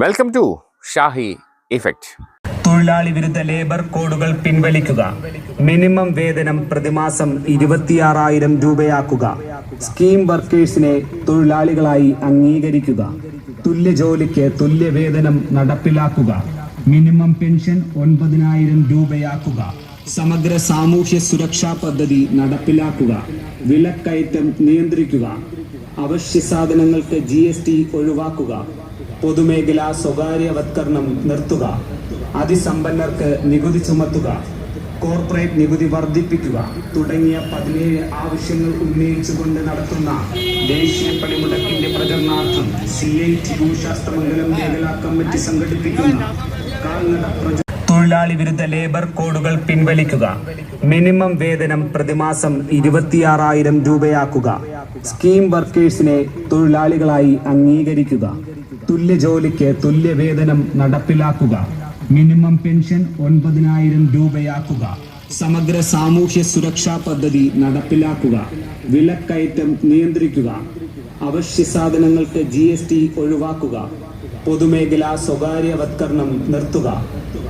Welcome to Shahi effect തൊഴിലാളി വിരുദ്ധ labour കോഡുകൾ പിൻവലിക്കുക. മിനിമം വേതനം പ്രതിമാസം ഇരുപത്തിയാറായിരം രൂപയാക്കുക. സ്കീം വർക്കേഴ്സിനെ തൊഴിലാളികളായി അംഗീകരിക്കുക. തുല്യ ജോലിക്ക് തുല്യ വേതനം നടപ്പിലാക്കുക. മിനിമം പെൻഷൻ ഒൻപതിനായിരം രൂപയാക്കുക. സമഗ്ര സാമൂഹ്യ സുരക്ഷാ പദ്ധതി നടപ്പിലാക്കുക. വിലക്കയറ്റം നിയന്ത്രിക്കുക. അവശ്യ സാധനങ്ങൾക്ക് ജി എസ് ടി ഒഴിവാക്കുക. പൊതുമേഖലാ സ്വകാര്യവത്കരണം നിർത്തുക. അതിസമ്പന്നർക്ക് നികുതി ചുമത്തുക. കോർപ്പറേറ്റ് നികുതി വർദ്ധിപ്പിക്കുക തുടങ്ങിയ പതിനേഴ് ആവശ്യങ്ങൾ ഉന്നയിച്ചുകൊണ്ട് നടത്തുന്ന ദേശീയ പണിമുടക്കിന്റെ പ്രചരണാർത്ഥം C I T U Sasthamangalam മേഖലാ കമ്മിറ്റി സംഘടിപ്പിക്കുന്ന കാൽനട തൊഴിലാളി വിരുദ്ധ ലേബർ കോഡുകൾ പിൻവലിക്കുക. മിനിമം വേതനം പ്രതിമാസം ഇരുപത്തിയാറായിരം രൂപയാക്കുക. സ്കീം വർക്കേഴ്സിനെ തൊഴിലാളികളായി അംഗീകരിക്കുക. തുല്യ ജോലിക്ക് തുല്യ വേതനം നടപ്പിലാക്കുക. മിനിമം പെൻഷൻ ഒൻപതിനായിരം രൂപയാക്കുക. സമഗ്ര സാമൂഹ്യ സുരക്ഷാ പദ്ധതി നടപ്പിലാക്കുക. വിലക്കയറ്റം നിയന്ത്രിക്കുക. അവശ്യ സാധനങ്ങൾക്ക് ജി എസ് ടി ഒഴിവാക്കുക. പൊതുമേഖലാ സ്വകാര്യവത്കരണം നിർത്തുക.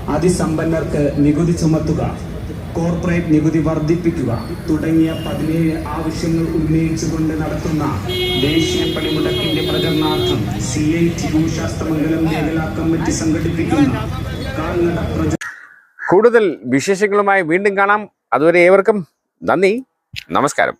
അതിസമ്പന്നർക്ക് നികുതി ചുമത്തുക. കോർപ്പറേറ്റ് നികുതി വർദ്ധിപ്പിക്കുക. തുടങ്ങിയ പതിനേഴ് ആവശ്യങ്ങൾ ഉന്നയിച്ചുകൊണ്ട് നടത്തുന്ന ദേശീയ പണിമുടക്കിന്റെ പ്രചരണാർത്ഥം സി ഐ ടി ശാസ്ത്രമംഗലം മേഖലാ കമ്മിറ്റി സംഘടിപ്പിക്കുന്ന കാൽനട പ്രച കൂടുതൽ വിശേഷങ്ങളുമായി വീണ്ടും കാണാം. അതുവരെ ഏവർക്കും നന്ദി. നമസ്കാരം.